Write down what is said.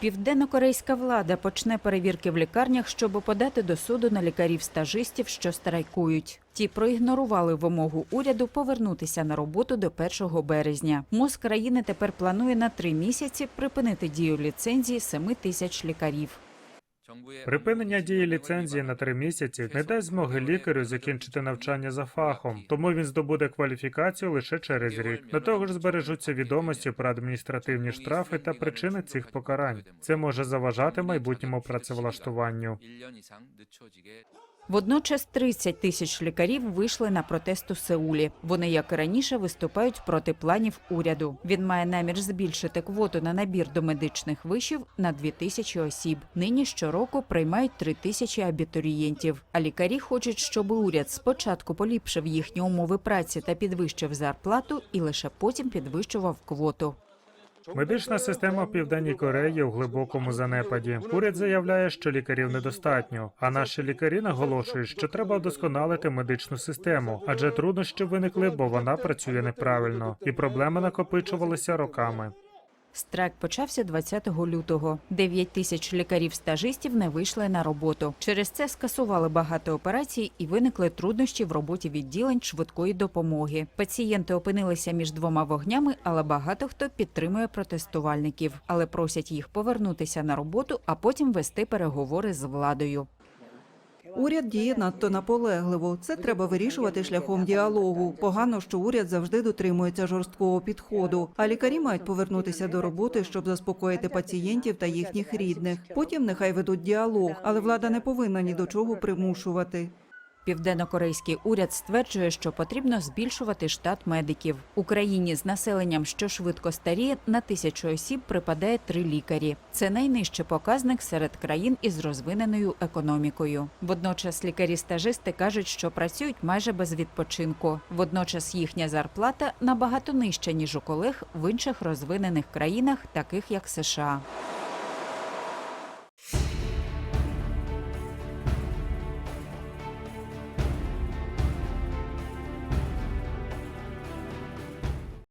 Південно-корейська влада почне перевірки в лікарнях, щоб подати до суду на лікарів-стажистів, що страйкують. Ті проігнорували вимогу уряду повернутися на роботу до 1 березня. МОЗ країни тепер планує на три місяці припинити дію ліцензії 7 тисяч лікарів. Припинення дії ліцензії на три місяці не дасть змоги лікарю закінчити навчання за фахом, тому він здобуде кваліфікацію лише через рік. До того ж, збережуться відомості про адміністративні штрафи та причини цих покарань. Це може заважати майбутньому працевлаштуванню. Водночас 30 тисяч лікарів вийшли на протест у Сеулі. Вони, як і раніше, виступають проти планів уряду. Він має намір збільшити квоту на набір до медичних вишів на 2 тисячі осіб. Нині щороку приймають 3 тисячі абітурієнтів. А лікарі хочуть, щоб уряд спочатку поліпшив їхні умови праці та підвищив зарплату, і лише потім підвищував квоту. Медична система в південній Кореї у глибокому занепаді. Уряд заявляє, що лікарів недостатньо. А наші лікарі наголошують, що треба вдосконалити медичну систему, адже труднощі виникли, бо вона працює неправильно, і проблеми накопичувалися роками. Страйк почався 20 лютого. 9 тисяч лікарів-стажистів не вийшли на роботу. Через це скасували багато операцій і виникли труднощі в роботі відділень швидкої допомоги. Пацієнти опинилися між двома вогнями, але багато хто підтримує протестувальників, але просять їх повернутися на роботу, а потім вести переговори з владою. Уряд діє надто наполегливо. Це треба вирішувати шляхом діалогу. Погано, що уряд завжди дотримується жорсткого підходу. А лікарі мають повернутися до роботи, щоб заспокоїти пацієнтів та їхніх рідних. Потім нехай ведуть діалог, але влада не повинна ні до чого примушувати. Південно-корейський уряд стверджує, що потрібно збільшувати штат медиків. Україні з населенням, що швидко старіє, на тисячу осіб припадає три лікарі. Це найнижчий показник серед країн із розвиненою економікою. Водночас лікарі-стажисти кажуть, що працюють майже без відпочинку. Водночас їхня зарплата набагато нижча ніж у колег в інших розвинених країнах, таких як США.